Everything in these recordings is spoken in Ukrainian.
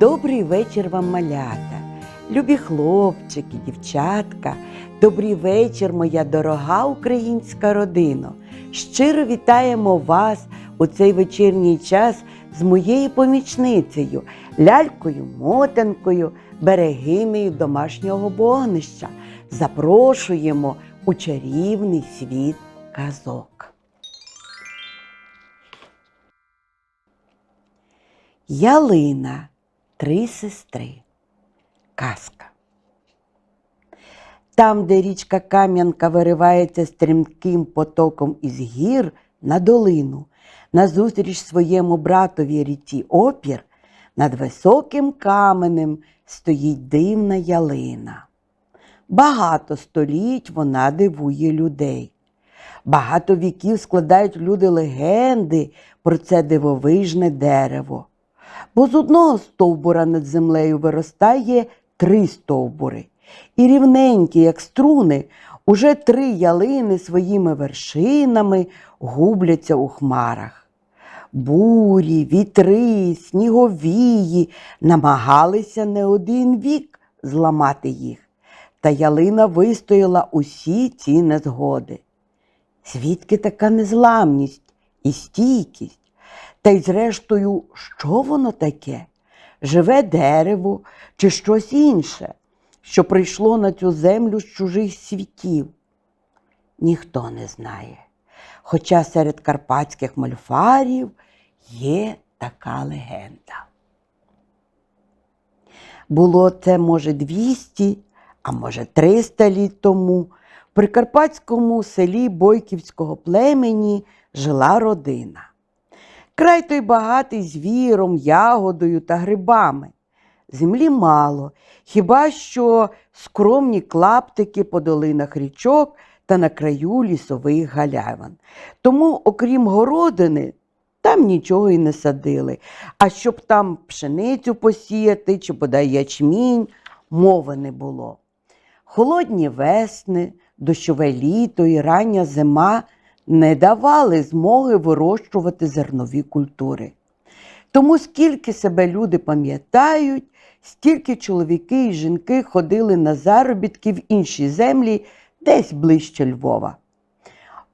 Добрий вечір вам, малята, любі хлопчики, дівчатка. Добрий вечір, моя дорога українська родино. Щиро вітаємо вас у цей вечірній час з моєю помічницею, лялькою, мотанкою, берегинею домашнього вогнища. Запрошуємо у чарівний світ казок. Ялина, три сестри. Казка. Там, де річка Кам'янка виривається стрімким потоком із гір на долину, назустріч своєму братові ріці опір, над високим каменем стоїть дивна ялина. Багато століть вона дивує людей. Багато віків складають люди легенди про це дивовижне дерево. Бо з одного стовбура над землею виростає три стовбури, і рівненькі, як струни, уже три ялини своїми вершинами губляться у хмарах. Бурі, вітри, сніговії намагалися не один вік зламати їх, та ялина вистояла усі ці незгоди. Звідки така незламність і стійкість? Та й зрештою, що воно таке? Живе дерево чи щось інше, що прийшло на цю землю з чужих світів? Ніхто не знає. Хоча серед карпатських мольфарів є така легенда. Було це, може, 200, а може 300 літ тому. В прикарпатському селі Бойківського племені жила родина. Край той багатий звіром, ягодою та грибами. Землі мало, хіба що скромні клаптики по долинах річок та на краю лісових галявин. Тому, окрім городини, там нічого й не садили. А щоб там пшеницю посіяти чи бодай ячмінь, мови не було. Холодні весни, дощове літо і рання зима не давали змоги вирощувати зернові культури. Тому скільки себе люди пам'ятають, стільки чоловіки і жінки ходили на заробітки в інші землі десь ближче Львова.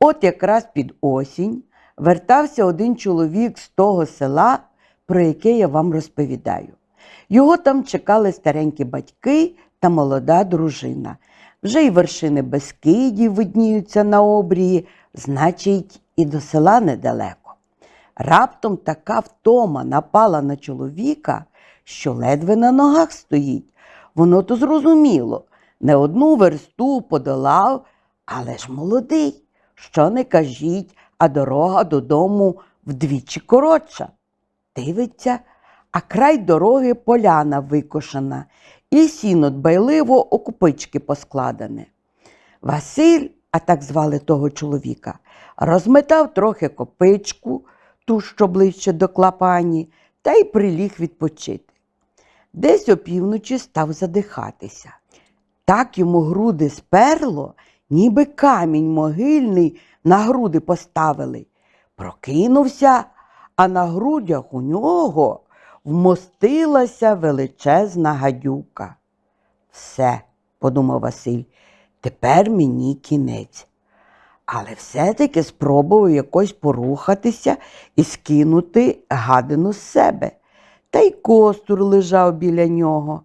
От якраз під осінь вертався один чоловік з того села, про яке я вам розповідаю. Його там чекали старенькі батьки та молода дружина. Вже й вершини Бескидів видніються на обрії, значить, і до села недалеко. Раптом така втома напала на чоловіка, що ледве на ногах стоїть. Воно то зрозуміло, не одну версту подолав, але ж молодий. Що не кажіть, а дорога додому вдвічі коротша. Дивиться, а край дороги поляна викошена, і сіно дбайливо у купички поскладене. Василь, а так звали того чоловіка, розметав трохи копичку, ту, що ближче до клапані, та й приліг відпочити. Десь опівночі став задихатися. Так йому груди сперло, ніби камінь могильний на груди поставили. Прокинувся, а на грудях у нього вмостилася величезна гадюка. Все, подумав Василь, тепер мені кінець. Але все-таки спробував якось порухатися і скинути гадину з себе. Та й костур лежав біля нього.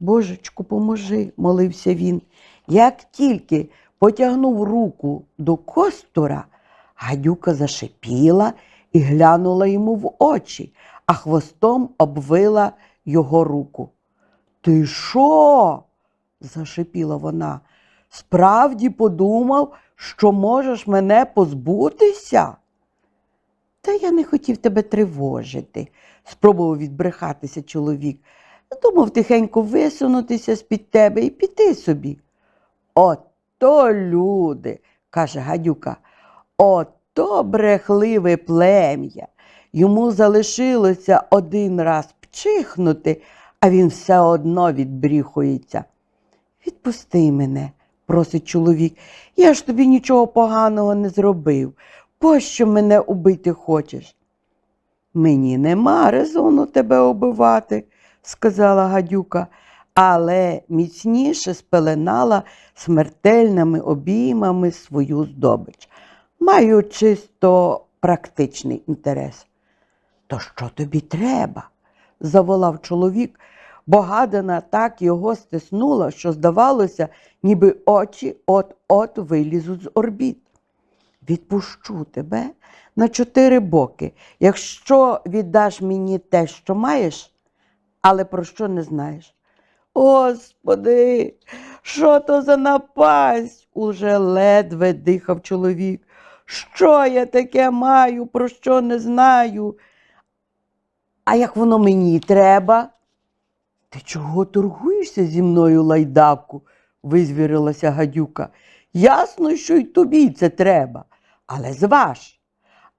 Божечку, поможи, молився він. Як тільки потягнув руку до костура, гадюка зашипіла і глянула йому в очі, а хвостом обвила його руку. Ти що? зашипіла вона. Справді подумав, що можеш мене позбутися? Та я не хотів тебе тривожити, спробував відбрехатися чоловік. Думав тихенько висунутися з-під тебе і піти собі. Ото люди, каже гадюка, ото брехливе плем'я. Йому залишилося один раз пчихнути, а він все одно відбріхується. Відпусти мене, просить чоловік. Я ж тобі нічого поганого не зробив. Пощо мене убити хочеш? Мені нема резону тебе убивати, сказала гадюка, але міцніше спеленала смертельними обіймами свою здобич. Маю чисто практичний інтерес. То що тобі треба? заволав чоловік, бо гадана так його стиснула, що здавалося, ніби очі от-от вилізуть з орбіт. Відпущу тебе на чотири боки, якщо віддаш мені те, що маєш, але про що не знаєш. Господи, що то за напасть? уже ледве дихав чоловік. Що я таке маю, про що не знаю? А як воно мені треба? Ти чого торгуєшся зі мною, лайдаку? визвірилася гадюка. Ясно, що й тобі це треба, але зваж.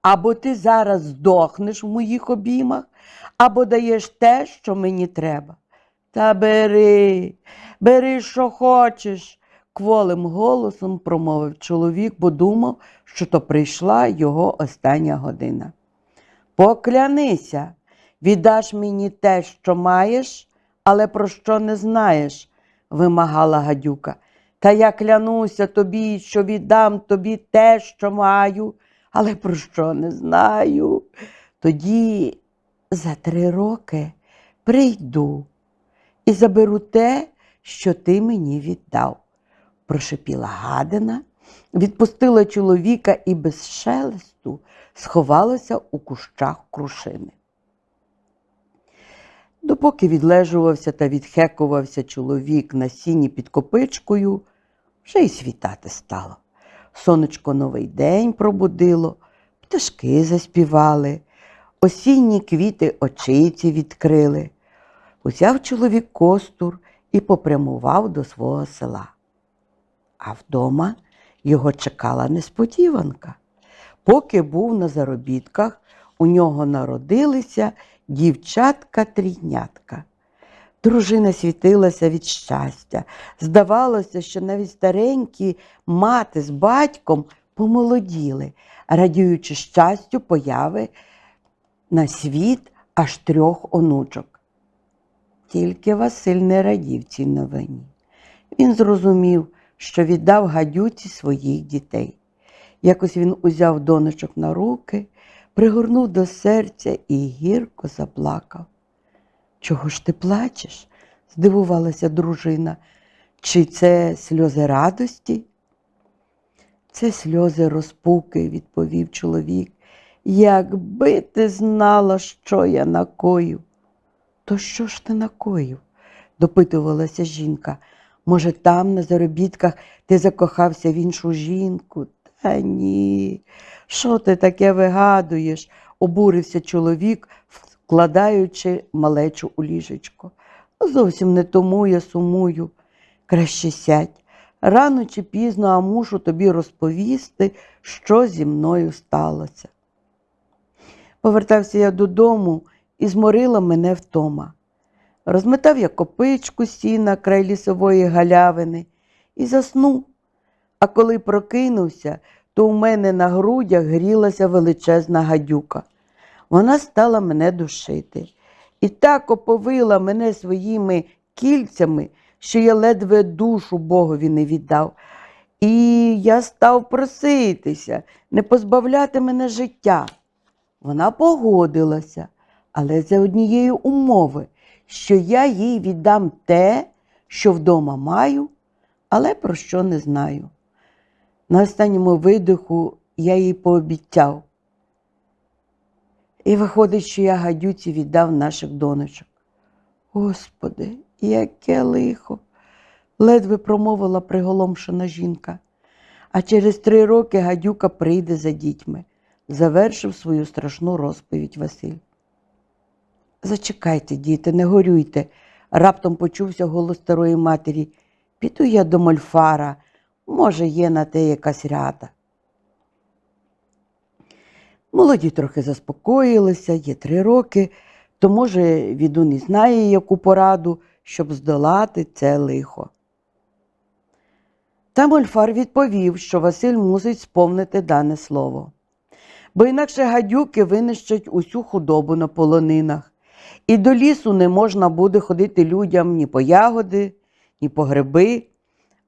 Або ти зараз здохнеш в моїх обіймах, або даєш те, що мені треба. Та бери, бери, що хочеш, кволим голосом промовив чоловік, бо думав, що то прийшла його остання година. Поклянися, віддаш мені те, що маєш, але про що не знаєш, вимагала гадюка. Та я клянуся тобі, що віддам тобі те, що маю, але про що не знаю. Тоді за три роки прийду і заберу те, що ти мені віддав. Прошипіла гадина, відпустила чоловіка і без шелесту сховалася у кущах крушини. Допоки відлежувався та відхекувався чоловік на сіні під копичкою, вже й світати стало. Сонечко новий день пробудило, пташки заспівали, осінні квіти очиці відкрили. Узяв чоловік костур і попрямував до свого села. А вдома його чекала несподіванка. Поки був на заробітках, у нього народилися дівчатка-трійнятка. Дружина світилася від щастя. Здавалося, що навіть старенькі мати з батьком помолоділи, радіючи щастю появи на світ аж трьох онучок. Тільки Василь не радів цій новині. Він зрозумів, що віддав гадюці своїх дітей. Якось він узяв донечок на руки, пригорнув до серця і гірко заплакав. Чого ж ти плачеш? здивувалася дружина. Чи це сльози радості? Це сльози розпуки, відповів чоловік. Якби ти знала, що я накою. То що ж ти накоїв? допитувалася жінка. Може, там, на заробітках, ти закохався в іншу жінку? Та ні. Що ти таке вигадуєш? обурився чоловік, вкладаючи малечу у ліжечко. Зовсім не тому я сумую. Краще сядь. Рано чи пізно, а мушу тобі розповісти, що зі мною сталося. Повертався я додому і зморила мене втома. Розметав я копичку сіна край лісової галявини і заснув. А коли прокинувся, то у мене на грудях грілася величезна гадюка. Вона стала мене душити і так оповила мене своїми кільцями, що я ледве душу Богові не віддав. І я став проситися, не позбавляти мене життя. Вона погодилася, але за однієї умови, що я їй віддам те, що вдома маю, але про що не знаю. На останньому видиху я їй пообіцяв. І виходить, що я гадюці віддав наших донечок. Господи, яке лихо, ледве промовила приголомшена жінка. А через три роки гадюка прийде за дітьми, завершив свою страшну розповідь Василь. Зачекайте, діти, не горюйте, раптом почувся голос старої матері. Піду я до мольфара, може, є на те якась рада. Молоді трохи заспокоїлися, є три роки, то, може, відун і знає яку пораду, щоб здолати це лихо. Та Мольфар відповів, що Василь мусить сповнити дане слово. Бо інакше гадюки винищать усю худобу на полонинах, І до лісу не можна буде ходити людям ні по ягоди, ні по гриби,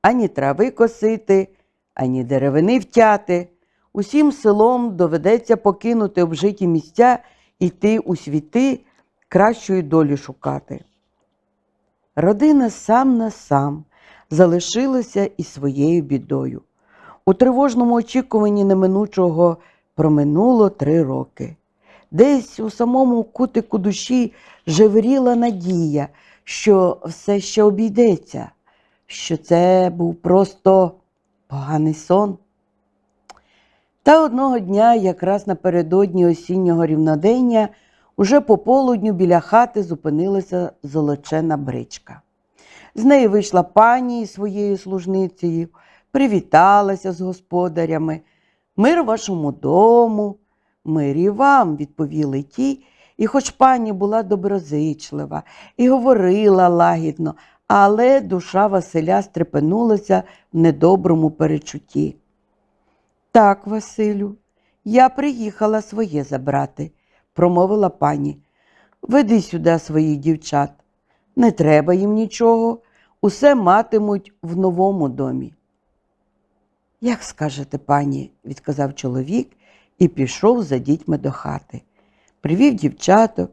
ані трави косити, ані деревини втяти. Усім селом доведеться покинути обжиті місця і йти у світи кращої долі шукати. Родина сам на сам залишилася із своєю бідою. У тривожному очікуванні неминучого проминуло три роки. Десь у самому кутику душі жевріла надія, що все ще обійдеться, що це був просто поганий сон. Та одного дня, якраз напередодні осіннього рівнодення, уже по полудню біля хати зупинилася золочена бричка. З неї вийшла пані із своєю служницею, привіталася з господарями. Мир вашому дому, мир і вам, відповіли ті, і хоч пані була доброзичлива і говорила лагідно, але душа Василя стрепенулася в недоброму перечутті. Так, Василю, я приїхала своє забрати, промовила пані. Веди сюди своїх дівчат. Не треба їм нічого, усе матимуть в новому домі. Як скажете, пані, відказав чоловік і пішов за дітьми до хати. Привів дівчаток,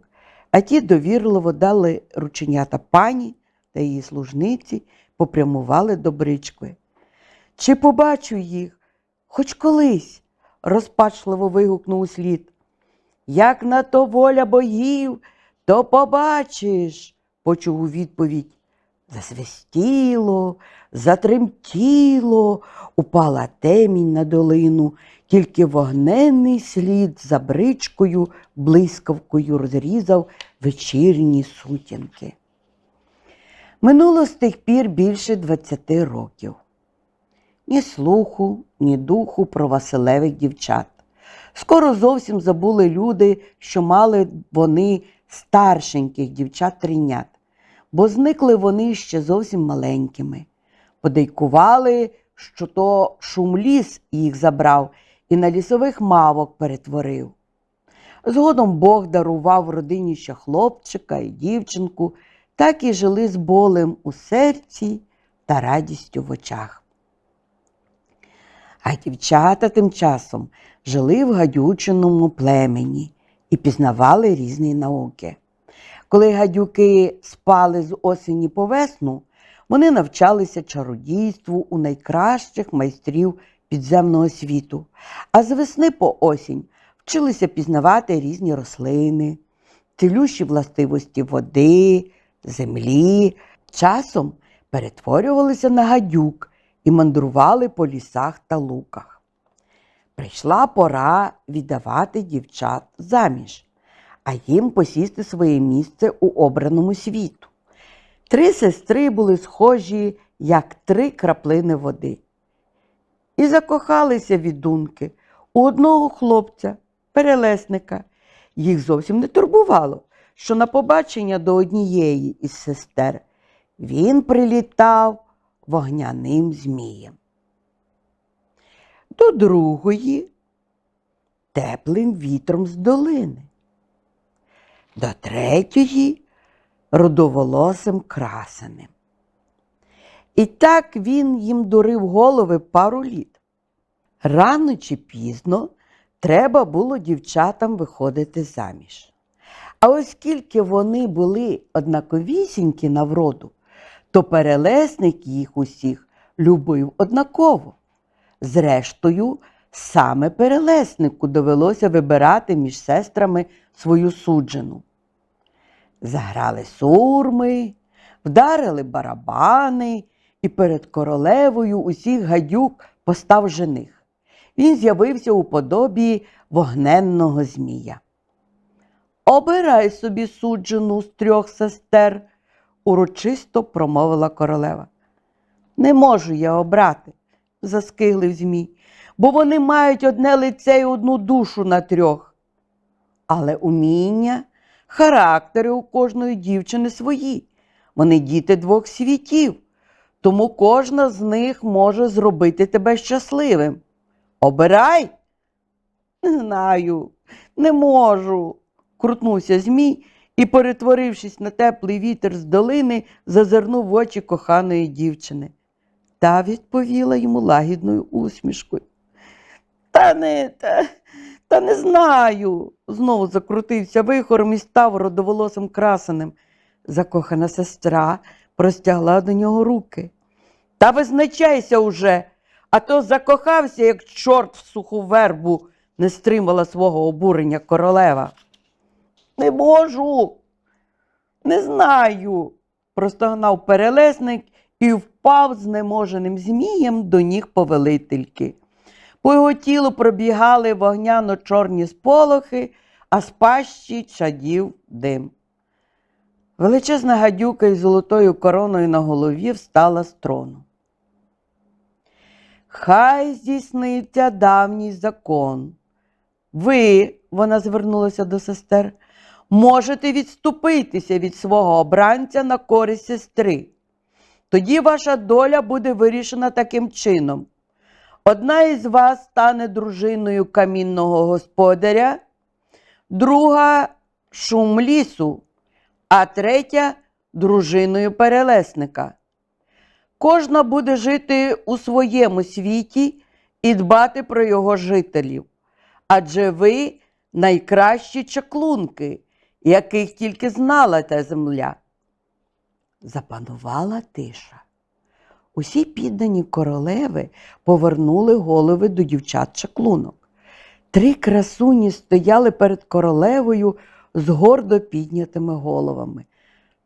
а ті довірливо дали рученята пані та її служниці, попрямували до брички. Чи побачу їх? Хоч колись, розпачливо вигукнув услід. Як на то воля богів, то побачиш, почув у відповідь. Засвистіло, затремтіло, упала темінь на долину, тільки вогненний слід за бричкою блискавкою розрізав вечірні сутінки. Минуло з тих пір більше двадцяти років. Ні слуху, ні духу про Василевих дівчат. Скоро зовсім забули люди, що мали вони старшеньких дівчат тринят, бо зникли вони ще зовсім маленькими. Подейкували, що то шумліс їх забрав і на лісових мавок перетворив. Згодом Бог дарував родині ще хлопчика і дівчинку, так і жили з болем у серці та радістю в очах. А дівчата тим часом жили в гадючиному племені і пізнавали різні науки. Коли гадюки спали з осені по весну, вони навчалися чародійству у найкращих майстрів підземного світу, а з весни по осінь вчилися пізнавати різні рослини, цілющі властивості води, землі. Часом перетворювалися на гадюк і мандрували по лісах та луках. Прийшла пора віддавати дівчат заміж, а їм посісти своє місце у обраному світу. Три сестри були схожі, як три краплини води. І закохалися відунки у одного хлопця, перелесника. Їх зовсім не турбувало, що на побачення до однієї із сестер він прилітав вогняним змієм. До другої теплим вітром з долини, до третьої рудоволосим красеним. І так він їм дурив голови пару літ. Рано чи пізно треба було дівчатам виходити заміж. А оскільки вони були однаковісінькі на вроду, то перелесник їх усіх любив однаково. Зрештою, саме перелеснику довелося вибирати між сестрами свою суджену. Заграли сурми, вдарили барабани, і перед королевою усіх гадюк постав жених. Він з'явився у подобі вогненного змія. Обирай собі суджену з трьох сестер, урочисто промовила королева. Не можу я обрати, заскиглив Змій, бо вони мають одне лице і одну душу на трьох. Але уміння, характери у кожної дівчини свої. Вони діти двох світів, тому кожна з них може зробити тебе щасливим. Обирай. Не знаю, не можу, крутнувся Змій і, перетворившись на теплий вітер з долини, зазирнув в очі коханої дівчини. Та відповіла йому лагідною усмішкою. Та не, та, та не знаю. Знову закрутився вихором і став родоволосим красенем. Закохана сестра простягла до нього руки. Та визначайся уже, а то закохався, як чорт в суху вербу, не стримала свого обурення королева. Не можу, не знаю, простогнав перелесник і впав знеможеним змієм до ніг повелительки. По його тілу пробігали вогняно-чорні сполохи, а з пащі чадів дим. Величезна гадюка із золотою короною на голові встала з трону. Хай здійсниться давній закон. Ви, вона звернулася до сестер, можете відступитися від свого обранця на користь сестри. Тоді ваша доля буде вирішена таким чином. Одна із вас стане дружиною камінного господаря, друга шум лісу, а третя дружиною перелесника. Кожна буде жити у своєму світі і дбати про його жителів. Адже ви найкращі чаклунки, яких тільки знала та земля. Запанувала тиша. Усі піддані королеви повернули голови до дівчат чаклунок. Три красуні стояли перед королевою з гордо піднятими головами.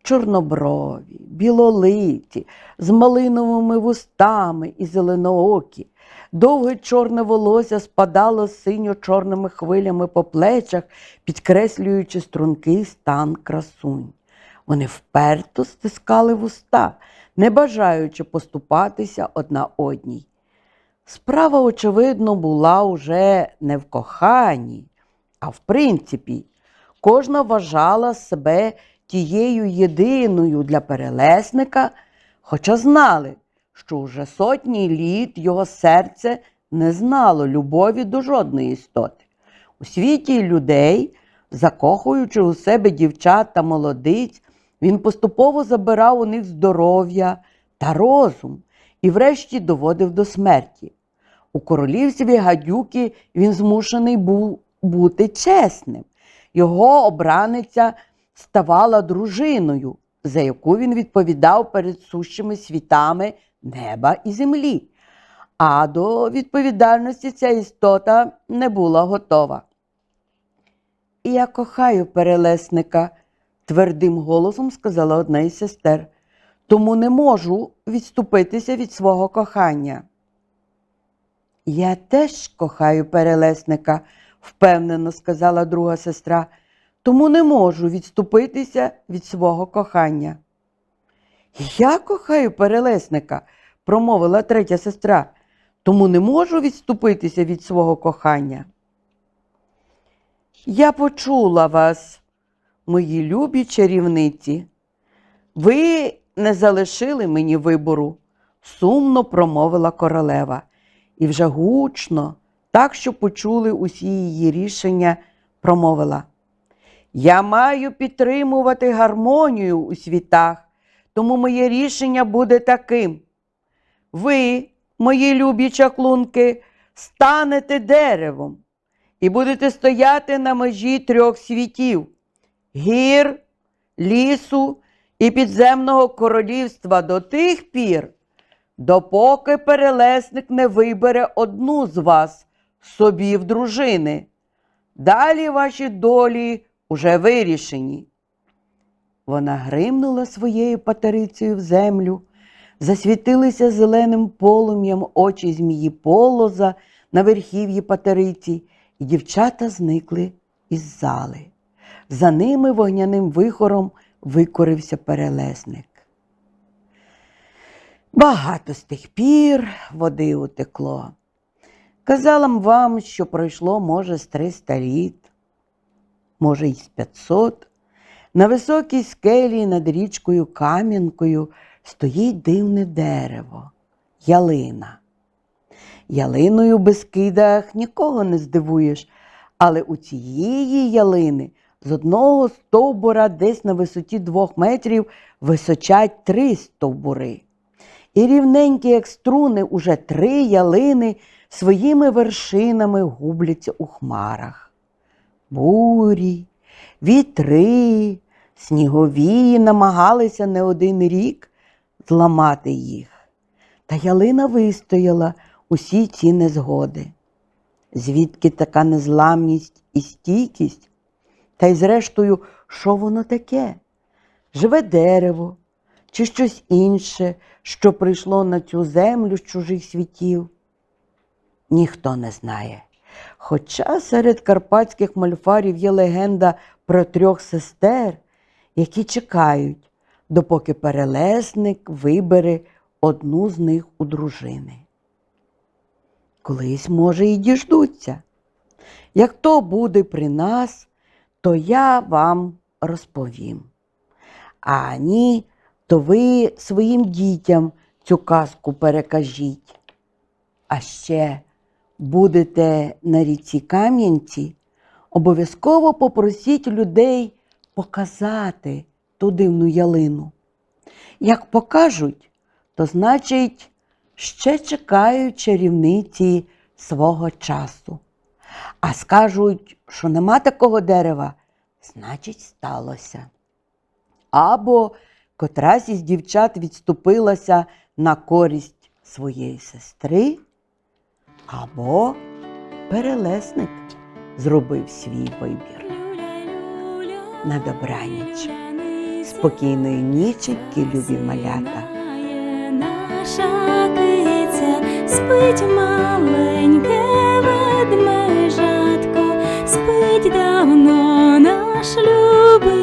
Чорноброві, білолиті, з малиновими вустами і зеленоокі. Довге чорне волосся спадало синьо-чорними хвилями по плечах, підкреслюючи стрункий стан красунь. Вони вперто стискали вуста, не бажаючи поступатися одна одній. Справа, очевидно, була уже не в коханні, а в принципі. Кожна вважала себе тією єдиною для перелесника, хоча знали, що вже сотні літ його серце не знало любові до жодної істоти. У світі людей, закохуючи у себе дівчат та молодиць, він поступово забирав у них здоров'я та розум і врешті доводив до смерті. У королівстві гадюки він змушений був бути чесним. Його обраниця ставала дружиною, за яку він відповідав перед сущими світами неба і землі. А до відповідальності ця істота не була готова. Я кохаю перелесника, твердим голосом сказала одна із сестер, тому не можу відступитися від свого кохання. Я теж кохаю перелесника, впевнено сказала друга сестра, тому не можу відступитися від свого кохання. Я кохаю перелесника, промовила третя сестра, тому не можу відступитися від свого кохання. Я почула вас, мої любі чарівниці. Ви не залишили мені вибору, сумно промовила королева, і вже гучно, так що почули усі її рішення, промовила. Я маю підтримувати гармонію у світах, тому моє рішення буде таким. Ви, мої любі чаклунки, станете деревом і будете стояти на межі трьох світів гір, лісу і підземного королівства до тих пір, допоки перелесник не вибере одну з вас собі в дружини. Далі ваші долі уже вирішені. Вона гримнула своєю патерицею в землю, засвітилися зеленим полум'ям очі змії полоза на верхів'ї патериці, і дівчата зникли із зали. За ними вогняним вихором викорився перелесник. Багато з тих пір води утекло. Казала вам, що пройшло, може, з 300 літ, може, й з 500. На високій скелі над річкою Кам'янкою стоїть дивне дерево ялина. Ялиною в Бескидах нікого не здивуєш, але у цієї ялини з одного стовбура десь на висоті двох метрів височать три стовбури. І рівненькі, як струни, уже три ялини своїми вершинами губляться у хмарах. Бурі, вітри, снігові намагалися не один рік зламати їх. Та ялина вистояла усі ці незгоди. Звідки така незламність і стійкість? Та й зрештою, що воно таке? Живе дерево чи щось інше, що прийшло на цю землю з чужих світів? Ніхто не знає. Хоча серед карпатських мальфарів є легенда про трьох сестер, які чекають, допоки перелесник вибере одну з них у дружини. Колись, може, і діждуться. Як то буде при нас, то я вам розповім. А ні, то ви своїм дітям цю казку перекажіть. А ще будете на ріці Кам'янці, обов'язково попросіть людей показати ту дивну ялину. Як покажуть, то значить, ще чекають чарівниці свого часу. А скажуть, що нема такого дерева, значить, сталося. Або котрась із дівчат відступилася на користь своєї сестри, або перелесник зробив свій вибір. На добраніч. Спокійної ніченьки, любі малята. Наша киця спить маленьке ведмежатко, спить давно наш любий